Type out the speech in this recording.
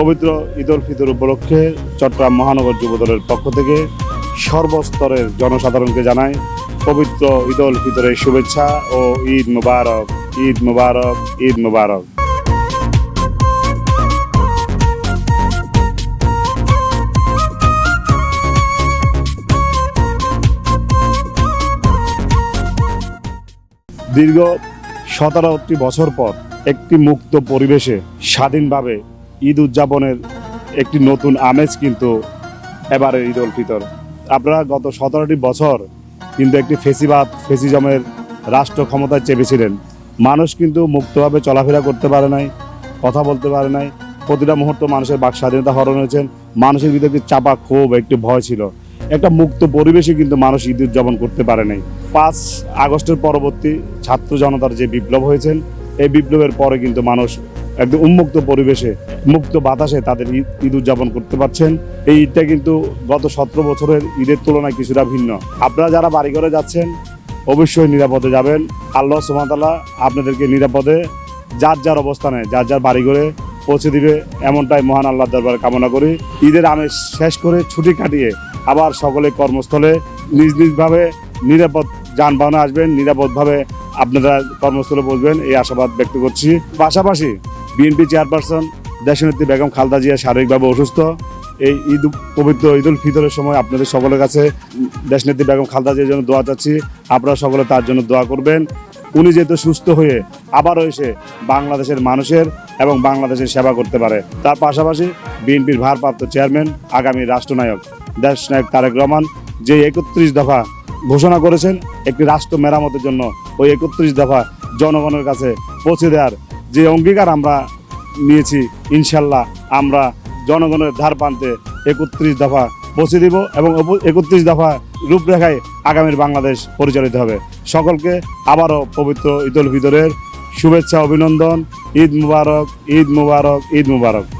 পবিত্র ঈদ উল ফিতর উপলক্ষে চট্টগ্রাম মহানগর যুবদলের পক্ষ থেকে সর্বস্তরের জনসাধারণকে জানায় পবিত্র ঈদ উল ফিতরের শুভেচ্ছা ও ঈদ মুবারক ঈদ মুবারক ঈদ মুবারক। দীর্ঘ সতেরোটি বছর পর একটি মুক্ত পরিবেশে স্বাধীনভাবে ঈদ উদযাপনের একটি নতুন আমেজ কিন্তু এবারে ঈদ উল ফিতর। আপনারা গত সতেরোটি বছর কিন্তু একটি ফেসিবাদ, ফেসিজমের রাষ্ট্র ক্ষমতায় চেপেছিলেন মানুষ কিন্তু মুক্তভাবে চলাফেরা করতে পারে নাই, কথা বলতে পারে নাই। প্রতিটা মুহূর্ত মানুষের বাক স্বাধীনতা হরণ হয়েছেন। মানুষের ভিতরে একটি চাপা ক্ষোভ, একটি ভয় ছিল। একটা মুক্ত পরিবেশে কিন্তু মানুষ ঈদ উদযাপন করতে পারে নাই। পাঁচ আগস্টের পরবর্তী ছাত্র জনতার যে বিপ্লব হয়েছেন, এই বিপ্লবের পরে কিন্তু মানুষ একদম উন্মুক্ত পরিবেশে, মুক্ত বাতাসে তাদের ঈদ উদযাপন করতে পারছেন। এই ঈদটা কিন্তু গত সতেরো বছরের ঈদের তুলনায় কিছুটা ভিন্ন। আপনারা যারা বাড়ি ঘরে যাচ্ছেন, অবশ্যই নিরাপদে যাবেন। আল্লাহ সুমাতাল্লাহ আপনাদেরকে নিরাপদে, যার যার অবস্থানে, যার যার বাড়ি ঘরে পৌঁছে দিবে, এমনটাই মহান আল্লাহ দরবারে কামনা করি। ঈদের আমেজ শেষ করে ছুটি কাটিয়ে আবার সকলে কর্মস্থলে নিজ নিজভাবে নিরাপদ যানবাহনে আসবেন, নিরাপদভাবে আপনারা কর্মস্থলে বসবেন, এই আশাবাদ ব্যক্ত করছি। পাশাপাশি বিএনপি চেয়ারপারসন দেশনেত্রী বেগম খালদা জিয়া শারীরিকভাবে অসুস্থ। এই ঈদ, পবিত্র ঈদ উল ফিতরের সময় আপনাদের সকলের কাছে দেশনেত্রী বেগম খালদা জিয়ার জন্য দোয়া চাচ্ছি। আপনারা সকলে তার জন্য দোয়া করবেন। উনি যেহেতু সুস্থ হয়ে আবারও এসে বাংলাদেশের মানুষের এবং বাংলাদেশের সেবা করতে পারে। তার পাশাপাশি বিএনপির ভারপ্রাপ্ত চেয়ারম্যান, আগামী রাষ্ট্রনায়ক, দেশনায়ক তারেক রহমান যে একত্রিশ দফা ঘোষণা করেছেন, একটি রাষ্ট্র মেরামতের জন্য ওই একত্রিশ দফা জনগণের কাছে পৌঁছে দেওয়ার যে অঙ্গীকার আমরা নিয়েছি, ইনশাল্লাহ আমরা জনগণের ধার প্রান্তে একত্রিশ দফা পৌঁছে দিব এবং একত্রিশ দফা রূপরেখায় আগামীর বাংলাদেশ পরিচালিত হবে। সকলকে আবারও পবিত্র ঈদুল ফিতরের শুভেচ্ছা, অভিনন্দন। ঈদ মুবারক ঈদ মুবারক ঈদ মুবারক।